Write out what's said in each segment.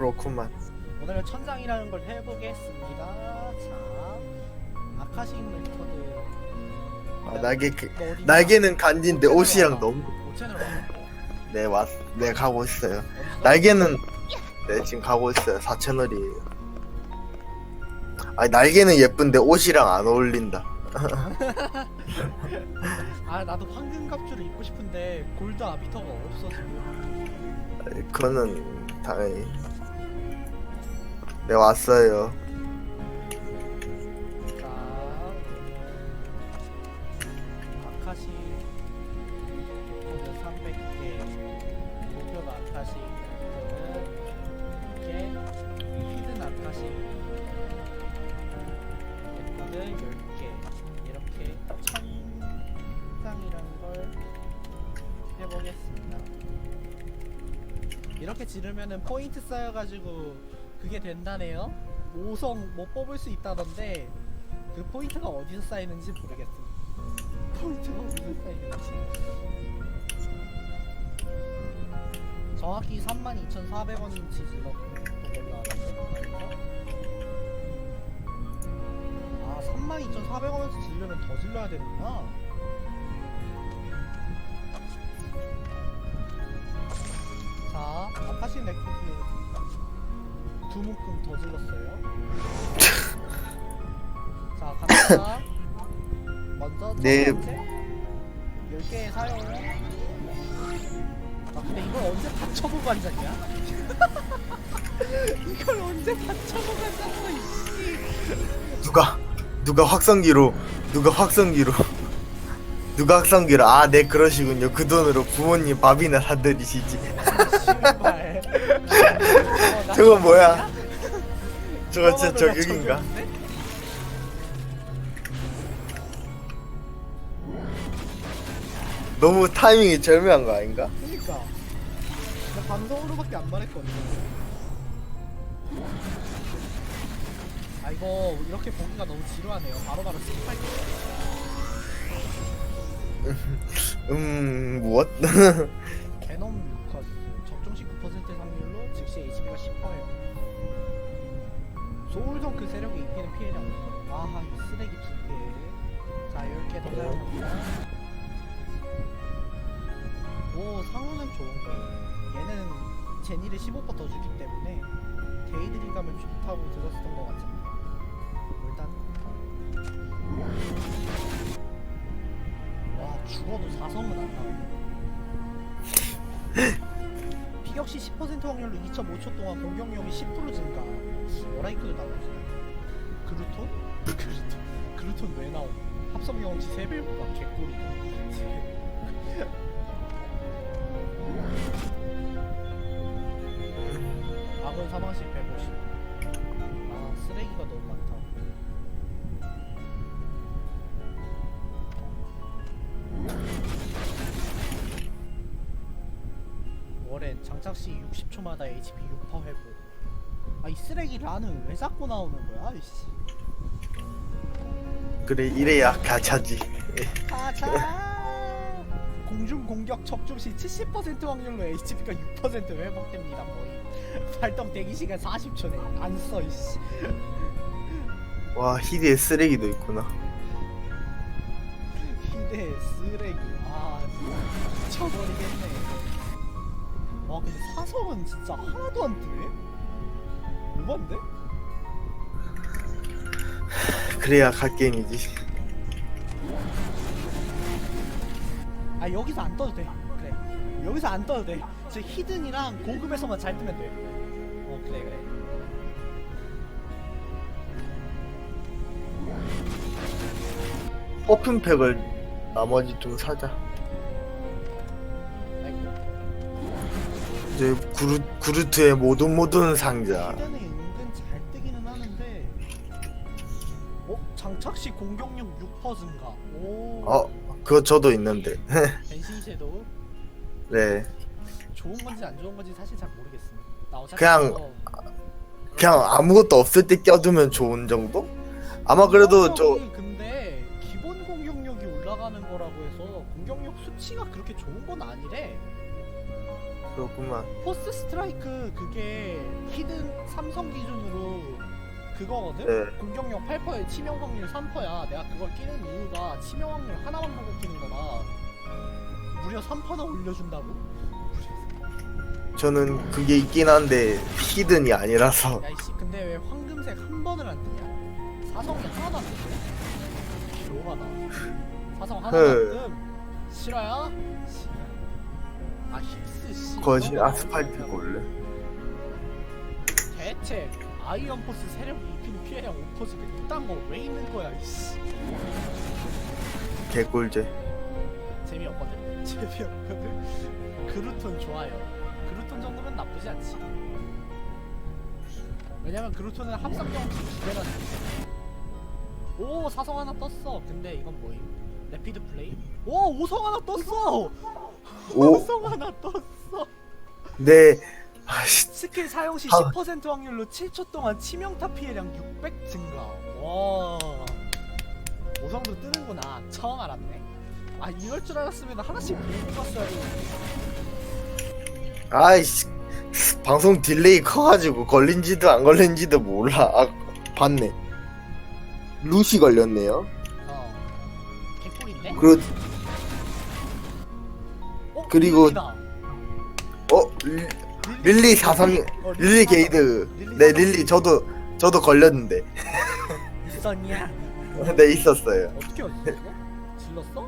그렇구만. 오늘은 천상이라는 걸 해보겠습니다. 자, 아카식 메터드. 아, 날개 그, 너 어디냐? 날개는 간지인데 옷이랑 너무 오천을 왔고. 네 왔, 네 가고 있어요. 날개는 네 지금 가고 있어요. 4채널이에요. 아니 날개는 예쁜데 옷이랑 안 어울린다. 아 나도 황금 갑주를 입고 싶은데 골드 아비터가 없어 지금. 아니, 그거는 당연히 네 왔어요. 자, 아카시 오늘 300개, 목표가 아카시 이게 히든 아카시 메터드 10개 이렇게 천장이라는 걸 해보겠습니다. 이렇게 지르면은 포인트 쌓여가지고 그게 된다네요. 5성 못 뽑을 수 있다던데 그 포인트가 어디서 쌓이는지 모르겠어. 포인트가 어디서 쌓이는지. 정확히 32,400원인지 질렀던 걸로 알았는데 아 32,400원에서 질려면 더 질러야 되는구나. 두 묶음 더 질렀어요. 자, 갑니다. 먼저 첫 네. 10개의 사용을 아 근데 이걸 언제 다 쳐보고 앉았냐? 이걸 언제 다 쳐보고 앉았어 이씨 누가 누가 확성기로 누가 확성기로 누가 확성기로 아 네 그러시군요. 그 돈으로 부모님 밥이나 사드리시지. 나 저건 뭐야? 저거는 저거 진짜 나 저격인가? 너무 타이밍이 절묘한 거 아닌가? 그니까 나 방송으로밖에 안 말했거든 아 이거 이렇게 보기가 너무 지루하네요 바로바로 스킵할게요 음 무엇? 게놈 HP가 10%예요 소울정 그 세력이 입히는 피해량 아하 이 쓰레기 두개자 10개 더 사용합니다 오 상호는 좋은 거예요. 얘는 제니를 15%더 주기 때문에 데이드링 가면 좋다고 들었었던 것 같은데. 일단. 와 죽어도 4성은 안 나오네 피격시 10% 확률로 2.5초 동안 공격력이 10% 증가 워라이크도 나오지 그루톤? 그루톤 그루톤 왜 나오? 합성 경험치 3배보다 개꿀이 아군 사망시 150. 아 쓰레기가 너무 장착 시 60초마다 HP 6% 회복. 아 이 쓰레기 라는 왜 자꾸 나오는 거야, 이씨. 그래 이래야 가차지. 가자. 공중 공격 적중 시 70% 확률로 HP가 6% 회복됩니다. 거의 발동 대기 시간 40초네. 안 써, 이씨. 와 히드에 쓰레기도 있구나. 희대 쓰레기. 아, 미쳐버리겠네. 와, 근데 사성은 진짜 하나도 안 뜨네. 오반데? 그래야 갓 게임이지. 아 여기서 안 떠도 돼. 그래. 여기서 안 떠도 돼. 저 히든이랑 고급에서만 잘 뜨면 돼. 어 그래 그래. 퍼퓸 팩을 나머지 좀 사자. 이제 구루 구루트의 모든 모든 상자. 히든이 은근 잘 뜨기는 하는데. 어 장착 시 공격력 6% 증가. 오. 어 그거 저도 있는데. 변신 섀도우. 네. 좋은 건지 안 좋은 건지 사실 잘 모르겠습니다. 나 어차피 그냥 이거 그냥 아무것도 없을 때 껴두면 좋은 정도? 아마 그래도 저 공격력이 근데 기본 공격력이 올라가는 거라고 해서 공격력 수치가 그렇게 좋은 건 아니래. 그렇구만. 포스트 스트라이크 그게 히든 삼성 기준으로 그거거든? 네. 공격력 8%에 치명 확률 3%야 내가 그걸 끼는 이유가 치명 확률 하나만 보고 끼는 거라 무려 3%나 올려준다고? 저는 그게 있긴 한데 히든이 아니라서 야이씨 근데 왜 황금색 한 번을 안 뜨냐? 사성이 하나도 안 뜨냐? 개오바다 사성 하나도 안 헐. 뜸 실화야? 씨 거실 이런 거 아스팔트 볼래? 대체 아이언 포스 세력 입히는 피해량 5%가 이딴 거 왜 있는 거야 이씨. 개꿀제. 재미없거든. 재미없거든. 그루톤 좋아요. 그루톤 정도면 나쁘지 않지. 왜냐면 그루톤은 합성 경험치 기대가 오 사성 하나 떴어. 근데 이건 뭐임 레피드 플레이 오 오성 하나 떴어 오, 오성 하나 떴어 네. 아씨, 스킬 사용 시 아. 10% 확률로 7초 동안 치명타 피해량 600 증가. 와. 오성도 뜨는구나. 처음 알았네. 아 이럴 줄 알았으면 하나씩 갔어야 돼. 아이씨. 방송 딜레이 커가지고 걸린지도 안 걸린지도 몰라. 아, 봤네. 루시 걸렸네요. 어. 그리고 어, 그리고- 릴리다. 어 리- 릴리 어, 릴리. 게이드. 네. 릴리 저도 저도 걸렸는데. 있었냐? 네 있었어요. 어떻게 어딨어? 질렀어?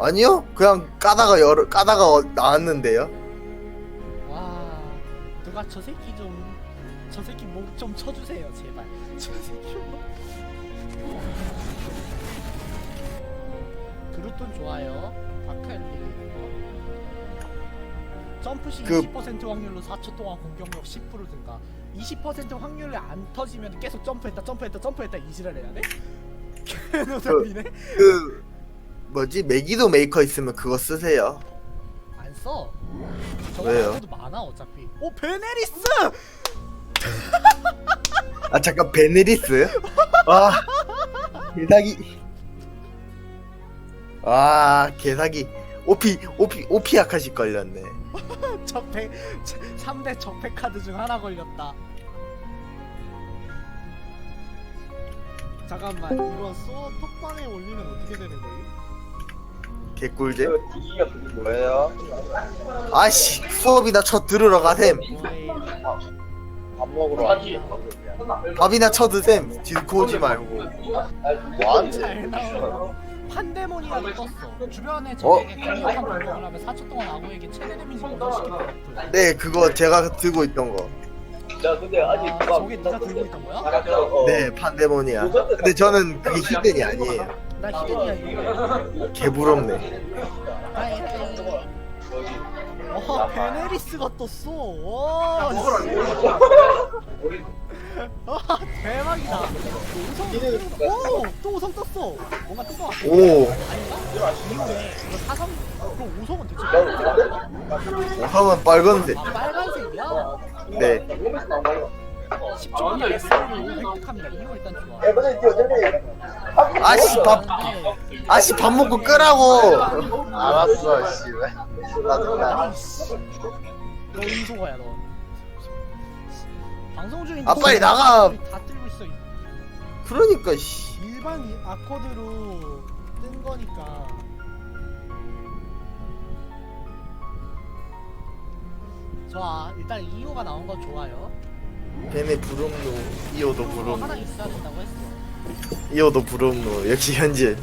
아니요 그냥 까다가 열 까다가 어- 나왔는데요. 와. 누가 저 새끼 좀. 저 새끼 목 좀 쳐주세요 제발. 저 새끼 목. 그루톤 좋아요. 다크엘리. 점프 시 그- 20% 확률로 4초 동안 공격력 10% 증가. 20% 확률에 안 터지면 계속 점프했다 점프했다 점프했다 이지랄 해야 돼? 개노답이네. 그 뭐지 메기도 메이커 있으면 그거 쓰세요. 안 써. 저거 왜요? 말고도 많아 어차피. 오 베네리스! 아 잠깐 베네리스? 아 개사기. 아 개사기. 오피 오피 오피 아카시 걸렸네. 적백 3대 적백 카드 중 하나 걸렸다. 잠깐만 이거 쏘 톡방에 올리면 어떻게 되는. 이기가 그게 뭐예요? 아씨 수업이나 쳐 들으러 가셈. 밥 먹으러 왔지. 밥이나 쳐 드셈. 디코 오지 말고. 뭐하는 잘 나오네. 판데모니아도 떴어. 주변에 적에게 강력한 공격을 하면 4초 동안 아구에게 최대 데미지 감소시키는 버프. 네 그거 제가 들고 있던 거. 야 근데 아직 아, 밥 저게 네가 들고 있던 거야? 어. 네 판데모니아. 근데 저는 그게 히든이 아니에요. 나 히든이야 이거. 개부럽네. 아이, 아이. 와 베네리스가 떴어. 와. 씨. 와 대박이다. 우성 오! 또 우성 떴어. 뭔가 뜬거 같아. 오? 이후에 이거 사성 그럼 우성은 대체? 오성은 빨간색. 아 빨간색이야? 네. 10초마다 SR을 획득합니다. 이거 일단 좋아. 아씨 밥 근데 아씨 밥 먹고 끄라고. 알았어 씨. 짜증나. 너 인소가야 너. 방송 중인데 아, 빨리 나가. 다 들고 있어. 그러니까 씨. 일반 이- 아코드로 뜬 거니까. 좋아. 일단 2호가 나온 거 좋아요. 걔네 부름노 이호도 이호 하나 부름 있어야 된다고 했어. 이호도 부름노 역시 현질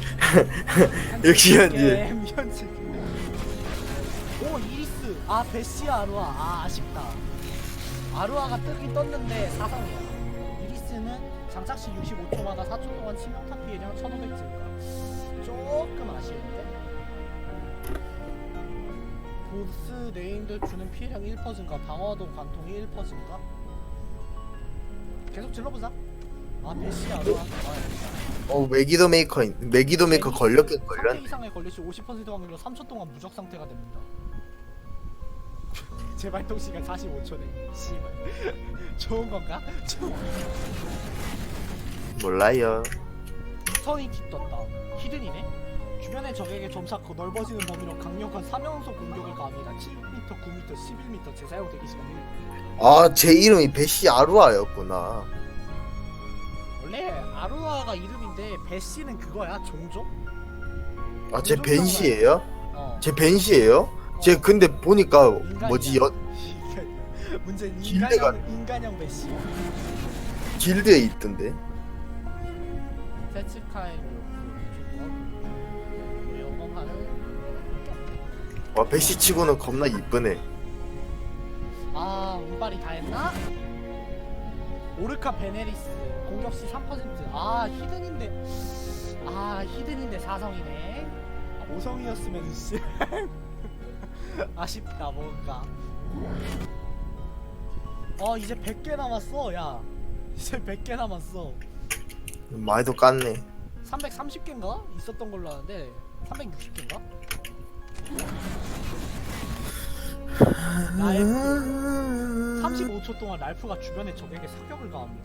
역시 현질 게임 현질. 오 이리스. 아 베시아 아루아. 아 아쉽다. 아루아가 뜨긴 떴는데 사상이야. 이리스는 장착 시 65초마다 4초 동안 치명타 피해량 1500 증가. 조금 아쉬운데. 보스 네임들 주는 피해량 1% 증가, 방어도 관통이 1% 증가. 계속 질러보자. 아 베시아 아루아. 아, 어 메기도 메이커 있- 메기도 메이커 걸렸긴 3회 걸렸네 이상에 걸릴 시50% 확률로 3초 동안 무적 상태가 됩니다. 재발동 시간 45초네. 씨발. 좋은 건가? 좋은 몰라요 터니티 떴다. 히든이네. 주변의 적에게 점차고 넓어지는 범위로 강력한 사명소 공격을 가합니다. 7m, 9m, 11m 재사용 대기 시간 1. 아 제 이름이 베시 아루아였구나 원래 아루아가 이름인데 베시는 그거야 종족? 아제 벤시예요? 어. 제 벤시예요? 제 근데 보니까 뭐지? 여, 문제는 길드가- 인간형 인간형 베시. 길드에 있던데? 와 베시 치고는 겁나 이쁘네. 아 운빨이 다 했나? 오르카 베네리스 공격시 3%아 히든인데. 아 히든인데 4성이네. 5성이었으면 씨 아쉽다 뭔가 어 이제 100개 남았어 야 이제 100개 남았어 많이도 깠네 330개인가? 있었던 걸로 아는데 360개인가? 나의 35초 동안 랄프가 주변의 적에게 사격을 가합니다.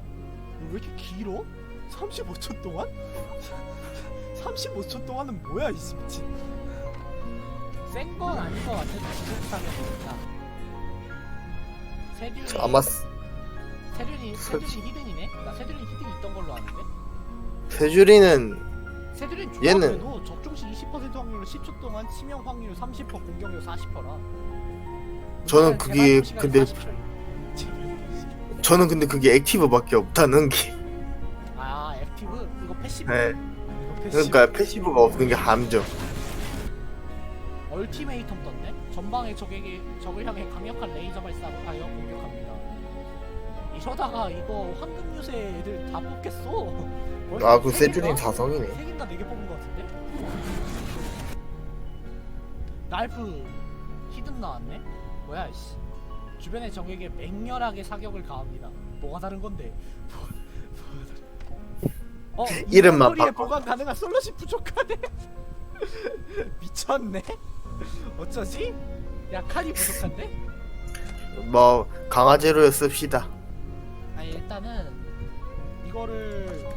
이거 왜 이렇게 길어? 35초 동안? 35초 동안은 뭐야 이 씨, 미친. 센 건 아닌 것 같아. 지속 사격이니까. 세듈이 아마 세듈이 세듈이 히든이네. 나 세듈이 히든 있던 걸로 아는데. 세주리는 세듈이 얘는- 조합에도 적중 시 20% 확률로 10초 동안 치명 확률 30% 공격률 40%라. 저는 그게 근데- 저는 근데 그게 액티브밖에 없다는 게 아 액티브 이거 패시브. 네. 이거 패시브. 그러니까 패시브가 없는 게 함정 얼티메이텀 떴네. 전방의 적에게 적을 향해 강력한 레이저 발사하여 공격합니다. 이러다가 이거 황금 유세 애들 다 뽑겠어. 아 그 세주린 사성이네 3개인가 4개 뽑은 것 같은데? 날프 히든 나왔네? 뭐야 이씨 주변의 적에게 맹렬하게 사격을 가합니다 뭐가 다른 건데 어? 이름만 바꿔. 보관 가능한 솔롯이 부족하네 미쳤네? 어쩌지? 야 칼이 부족한데? 뭐 강아지로 씁시다 아니 일단은 이거를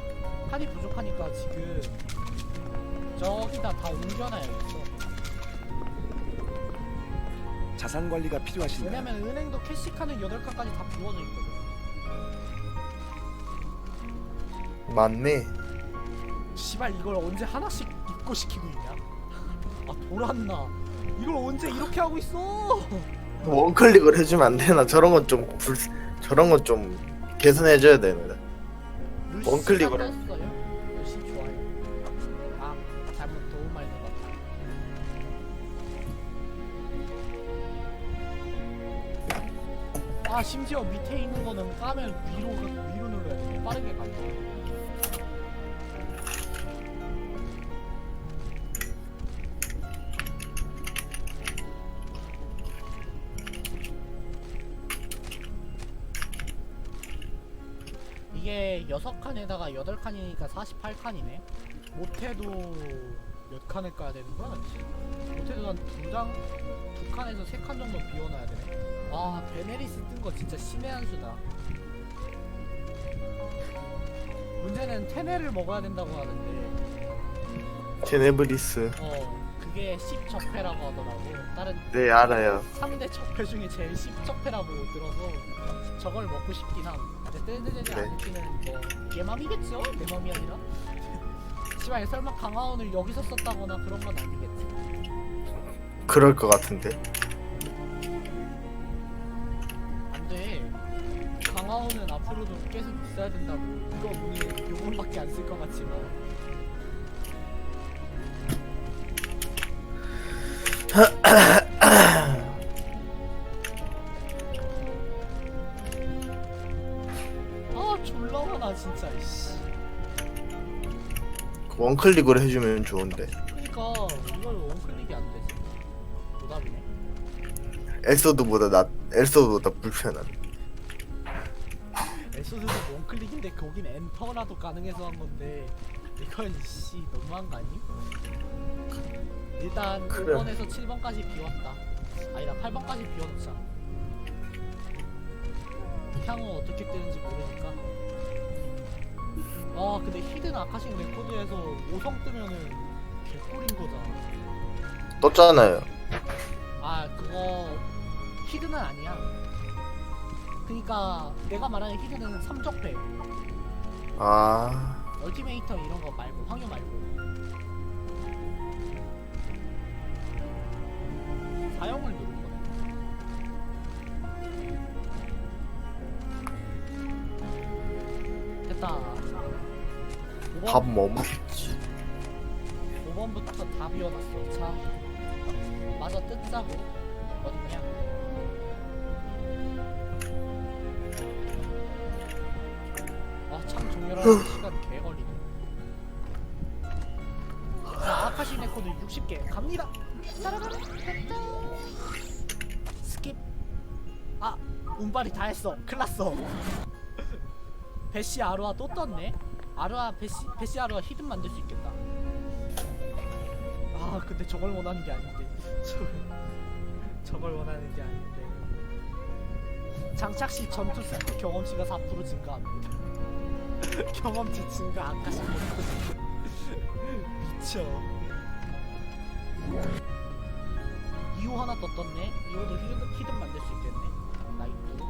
칼이 부족하니까 지금 저기다 다 옮겨놔야겠어 자산 관리가 필요하신가요? 왜냐면 은행도 캐시카는 8칸까지 다 비워져 있거든 맞네 씨발 이걸 언제 하나씩 입고 시키고 있냐 아 돌았나 이걸 언제 이렇게 하고 있어? 원클릭을 해주면 안 되나? 저런 건 좀 불 저런 건 좀 개선해줘야 되는데. 루시 원클릭을 해. 떴어요? 루시 좋아요. 아 잘못 도움 아. 심지어 밑에 있는 거는 까면 위로 위로 눌러야 돼. 빠르게 가돼 6칸에다가 8칸이니까 48칸이네. 못해도 몇 칸을 까야 되는 거야? 못해도 한두 장, 두 칸에서 세 칸 정도 비워놔야 되네. 아 베네리스 뜬 거 진짜 신의 한 수다. 문제는 테네를 먹어야 된다고 하는데. 제네브리스. 어 그게 10적패라고 하더라고 다른 네 알아요 3대 적패 중에 제일 10적패라고 들어서 저걸 먹고 싶긴 함. 근데 뜨드되지 네. 않기는 뭐얘 맘이겠죠? 내 맘이 아니라. 씨발 설마 강화원을 여기서 썼다거나 그런 건 아니겠지. 그럴 것 같은데 안 돼. 강화원은 앞으로도 계속 있어야 된다고. 이거 문이 요금밖에 안 쓸 것 같지만. 아 졸라 많아 진짜 이씨. 원클릭으로 해주면 좋은데 그러니까 이걸 원클릭이 안 되지. 노답이네. 엘소드보다 나 엘소드보다 불편한 에소드도 원클릭인데 거긴 엔터라도 가능해서 한 건데 이건 씨 너무한 거 아니? 일단 그래. 5번에서 7번까지 비웠다. 아니다 8번까지 비워놓자. 향후 어떻게 뜨는지 모르니까. 아 근데 히든 아카식 레코드에서 5성 뜨면은 개꿀인 거잖아. 떴잖아요. 아 그거 히드는 아니야. 그니까 내가 말하는 히드는 삼적배, 아, 얼티메이터 이런 거 말고 황유 말고. 밥뭐 먹지? 5번부터 다 비워놨어. 자, 마저 뜯자고. 어딨냐? 아, 참 정렬하는 시간 개 걸리네. 자, 아카시 레코드 60개 갑니다. 따라가라. 갔다. 스킵. 아, 운빨이 다 했어. 클났어. 베시 아루아 또 떴네. 아루아 베시 베시 아루아 히든 만들 수 있겠다. 아 근데 저걸 원하는 게 아닌데. 저걸, 저걸 원하는 게 아닌데. 장착시 전투 스킬 경험치가 4% 증가합니다 경험치 증가 아까시 미쳐. 2호 하나 더 떴네. 2호도 히든, 히든 만들 수 있겠네. 나이트.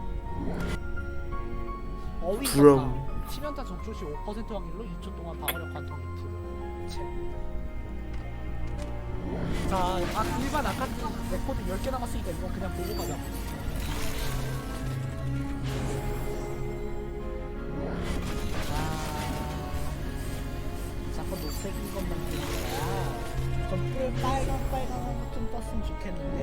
어휘 부럼. 치명타 적조 시5% 확률로 2초 동안 방어력 관통 2% 체. 자, 아, 일반 아카트 레코드 10개 남았으니까 이건 그냥 보고 가자. 자, 자꾸 녹색인 것만 보니까 좀꿀 빨간 빨간 좀 떴으면 좋겠는데.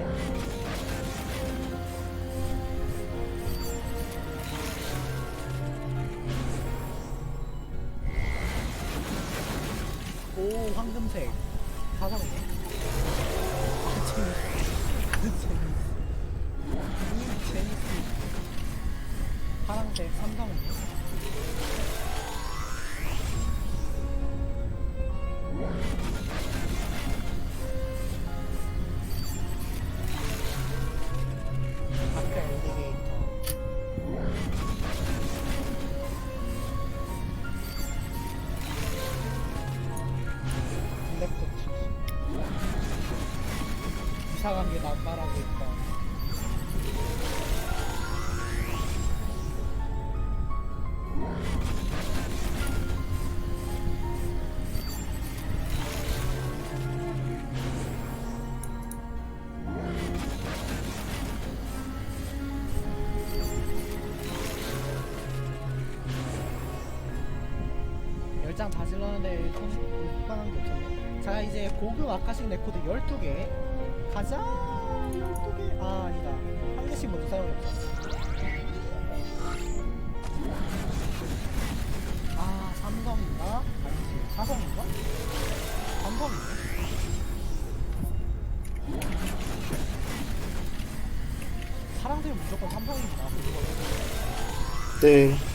오, 황금색. 재밌어. 음, 재밌어. 파란색 삼성은요? 질렀는데 손 불편한 게 없었네. 자 이제 고급 아카식 레코드 12개 가자 12개 아 아니다 한 개씩 먼저 사용해보자 아 삼성인가? 아니지 사성인가? 삼성이네 사람들은 무조건 삼성입니다 네.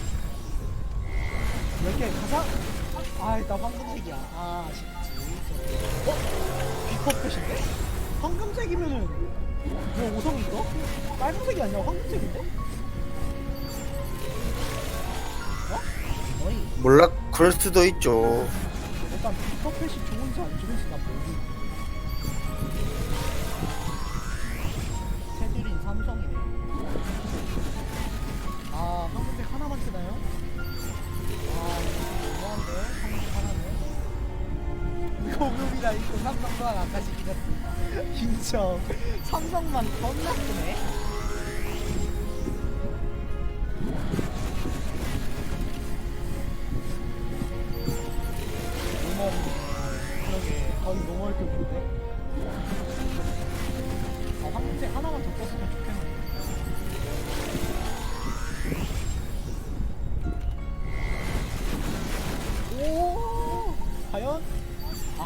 몰라, 그럴 수도 있죠. 일단 비커펫이 좋은지 안 좋은지 난 모르고 테두린 삼성이네. 아 황금색 하나만 쓰나요? 아 너무한데? 황금색 하나는 고급이라 이거 삼성 또한 아까시긴 했어. 인정. 삼성만 겁나 노멀이네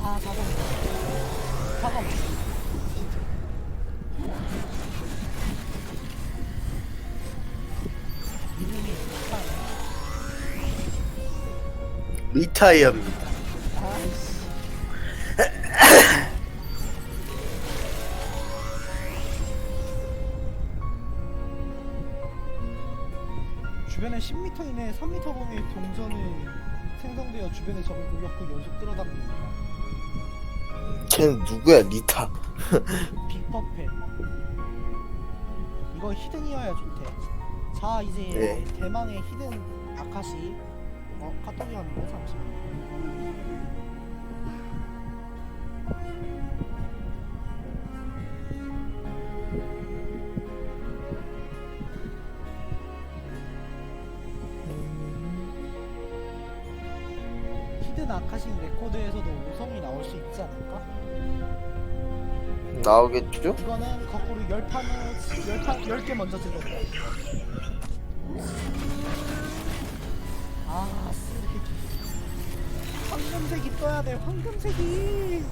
아 사범 사범 이름이 참 리타이어입니다. 아이씨 주변에 10m 이내 3m 범위의 동전이 생성되어 주변의 적을 공격후 연속 끌어당깁니다. 쟤는 누구야? 리타. 빅퍼펫 이거 히든이어야 좋대. 자 이제 네. 대망의 히든 아카시. 어 카톡이 왔는데? 잠시만요 히든 아카시 레코드에서도 5성이 나올 수 있지 않을까? 나오겠죠? 이거는 거꾸로 열 판을 열판 열 개 먼저 들어가. 아 쓰레기. 황금색이 떠야 돼. 황금색이.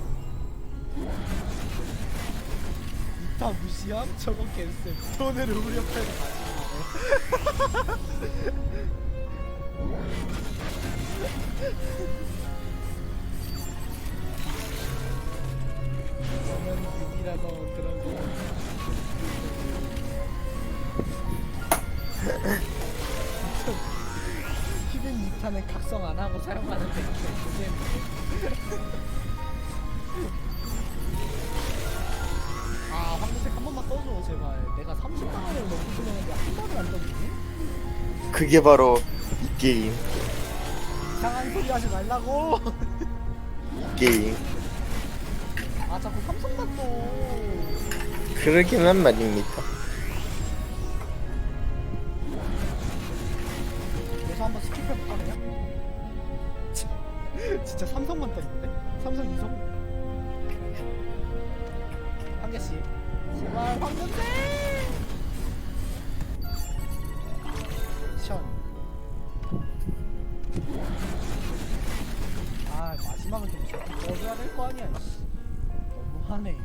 이타 무시함? 저거 캔슬. 돈을 우려패를 가지고. 니타는 각성 안 하고 사용하는. 그게 아 황금색 한 번만 떠줘 제발. 내가 30단원을 넘고 들었는데 한 번을 안 떠주니? 그게 바로 이 게임 이상한 소리 하지 말라고. 이 게임 아 자꾸 삼성만 떠. 그러기만 말입니다 너무하네.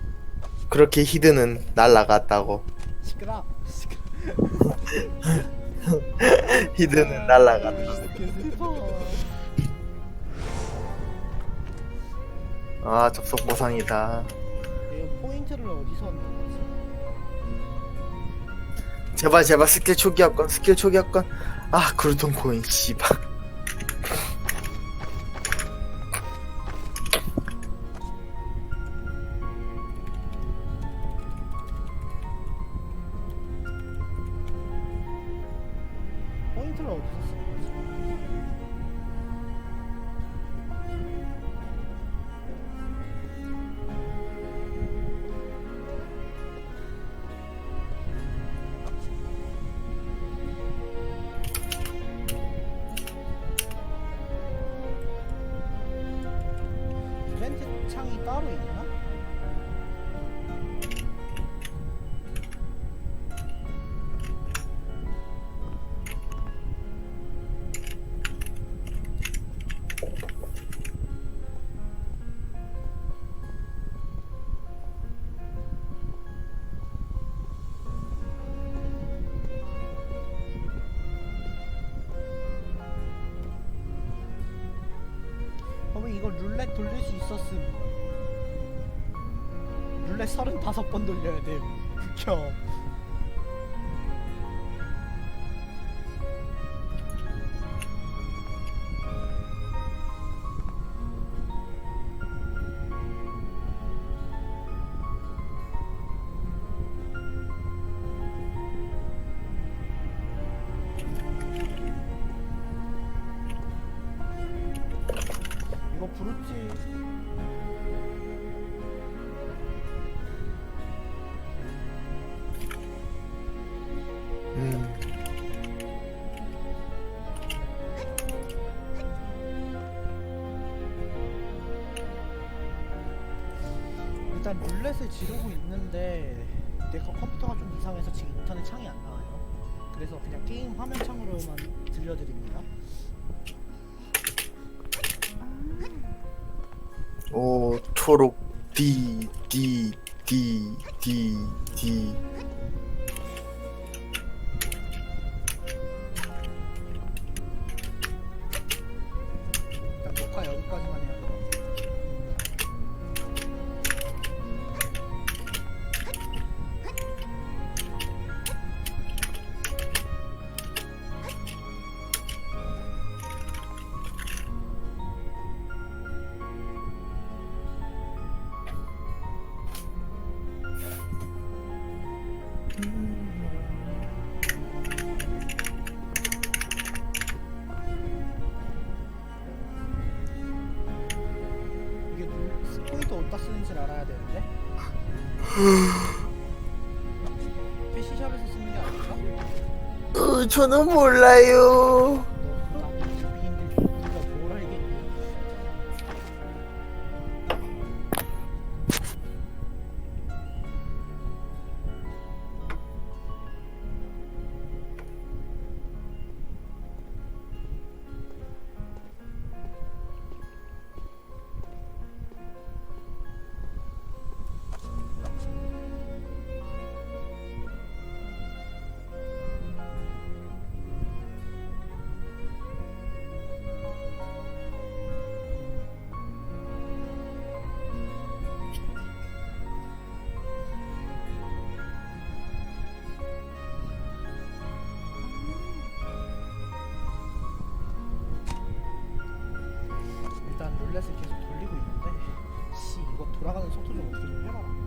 그렇게 히드는 날라갔다고. 시끄러. 시끄러 히드는 날라갔다. 개 슬퍼. 아 접속 보상이다. 이거 포인트를 어디서 얻는 거지? 제발 제발 스킬 초기화권 스킬 초기화권. 아 그루톤 코인 씨발 따로 있나? 이거 룰렛 돌릴 수 있었음 룰렛 35번 돌려야 돼 극혐 룰렛을 지르고 있는데 내가 컴퓨터가 좀 이상해서 지금 인터넷 창이 안 나와요. 그래서 그냥 게임 화면 창으로만 들려드립니다. 오 초록. D D D D D 저는 몰라요. 돌아가는 속도 좀 어떻게 좀 해라.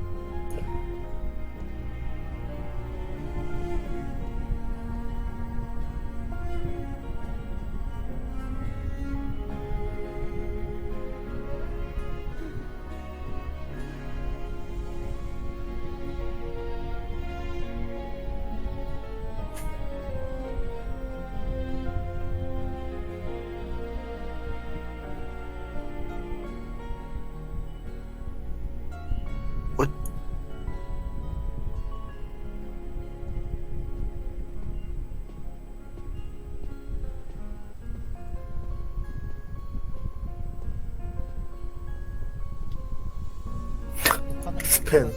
pen.